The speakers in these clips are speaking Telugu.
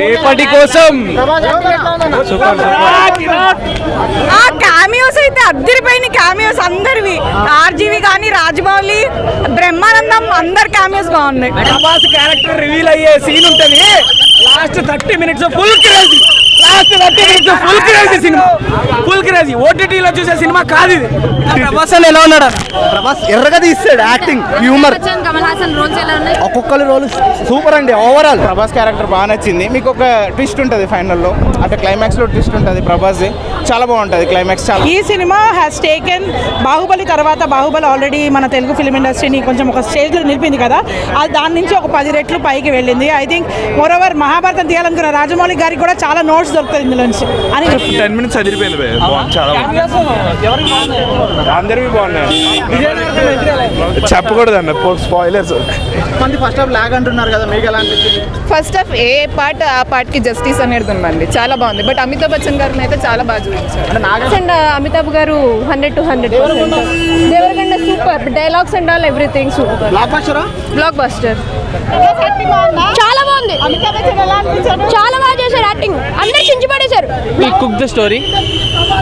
రేపటి కోసం ఆ క్యామియోస్ అయితే అద్దరిపోయిన క్యామియోస్ అందరివి. ఆర్జీవి కానీ రాజమౌళి బ్రహ్మానందం అందరి క్యామియోస్ బాగున్నాయి. క్యారెక్టర్ రివీల్ అయ్యే సీన్ ఉంటది. Last thirty minutes full crazy minutes full crazy cinema full crazy ఓటీటీలో చూసే సినిమా కాదు ఇది. ప్రభాస్ అని ఎలా ఉన్నాడు ప్రభాస్ ఎర్రగా తీస్తాడు acting humour Bachchan Kamal Haasan roles ఎలా ఉన్నాయి? ఒక్కొక్కరి రోల్ సూపర్ అండి ఓవరాల్ ప్రభాస్ క్యారెక్టర్ బాగా నచ్చింది. మీకు ఒక ట్విస్ట్ ఉంటుంది ఫైనల్లో అంటే క్లైమాక్స్లో ట్విస్ట్ ఉంటుంది ప్రభాస్ చాలా బాగుంటుంది క్లైమాక్స్ చాలా. ఈ సినిమా హ్యాస్ టేకెన్ బాహుబలి తర్వాత బాహుబలి ఆల్రెడీ మన తెలుగు ఫిలిం ఇండస్ట్రీని కొంచెం ఒక స్టేజ్లో నిలిపింది కదా. అది దాని నుంచి ఒక పది రెట్లు పైకి వెళ్ళింది. ఐ థింక్ మోరోవర్ మహాభారతం తీయాలనుకున్న రాజమౌళి గారికి కూడా చాలా నోట్స్ దొరుకుతుంది ఇందులో నుంచి. అని టెన్ మినిట్స్. బాగుంది, చాలా బాగుంది. అందరివి బాగున్నాయి? చెప్పకూడదు అన్న స్పాయిలర్స్. మంది ఫస్ట్ హాఫ్ లాగ్ అంటున్నారు కదా మీకు ఎలా ఫస్ట్ ఆఫ్ ఏ పార్ట్ ఆ పార్ట్కి జస్టిస్ అనేది ఉందండి. చాలా బాగుంది. బట్ అమితాబ్ బచ్చన్ గారిని అయితే చాలా బాగా చూపించారు. అండ్ అమితాబ్ గారు hundred to hundred Devarakonda super dialogues and all everything super block బస్టరా blockbuster చాలా బాగుంది. చాలా బాగా చేశారు యాక్టింగ్ అందరు చించి పడేశారు. We cook the story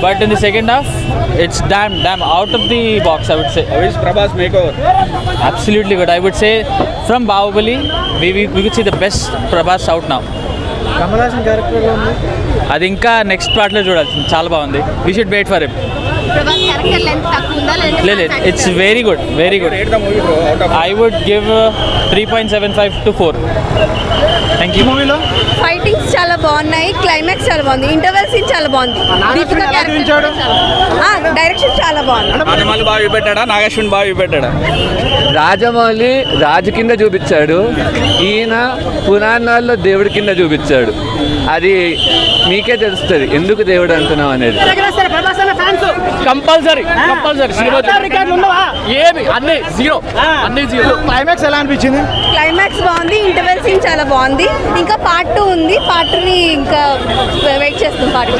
but in the second half it's damn damn out of the box I would say Prabhas make absolutely good I would say from Baahubali we we see the best Prabhas out నా అది ఇంకా నెక్స్ట్ పార్ట్లో చూడాల్సింది. చాలా బాగుంది. We should wait for em లేదు it's very good very good I would give three point seven five to four thank you మూవీలో ఫైటింగ్స్ చాలా బాగున్నాయి క్లైమాక్స్ చాలా బాగుంది ఇంటర్వెల్ సీన్ చాలా బాగుంది. డైరెక్షన్ చాలా బాగుంది. బాగా చూపెట్టాడా? నాగేశ్వన్ బాగా చూపెట్టాడా? రాజమౌళి రాజు కింద చూపించాడు. ఈయన పురాణాల్లో దేవుడి కింద చూపించాడు. అది మీకే తెలుస్తుంది ఎందుకు దేవుడు అంటున్నాం అనేది. Compulsory compulsory. ఏమి అన్ని జీరో. అన్ని జీరో. క్లైమాక్స్ ఎలా అనిపించింది? క్లైమాక్స్ బాగుంది ఇంటర్వెల్ సీన్ చాలా బాగుంది. ఇంకా పార్ట్ టూ ఉంది. పార్ట్ని ఇంకా వెయిట్ చేస్తాం పార్ట్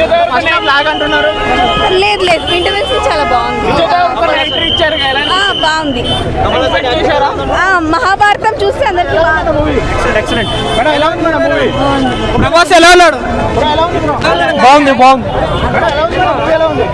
లేదు లేదు. ఇంటర్వెల్ సీన్ చాలా బాగుంది. ఆ, బాగుంది. మహాభారతం చూస్తే అందరికి మేడం ఎలా ఉంది మేడం మూవీ ప్రభాస్ ఎలా ఉన్నాడు ఎలా ఉంది బ్రో బాగుంది బాగుంది. ఎలా ఉంది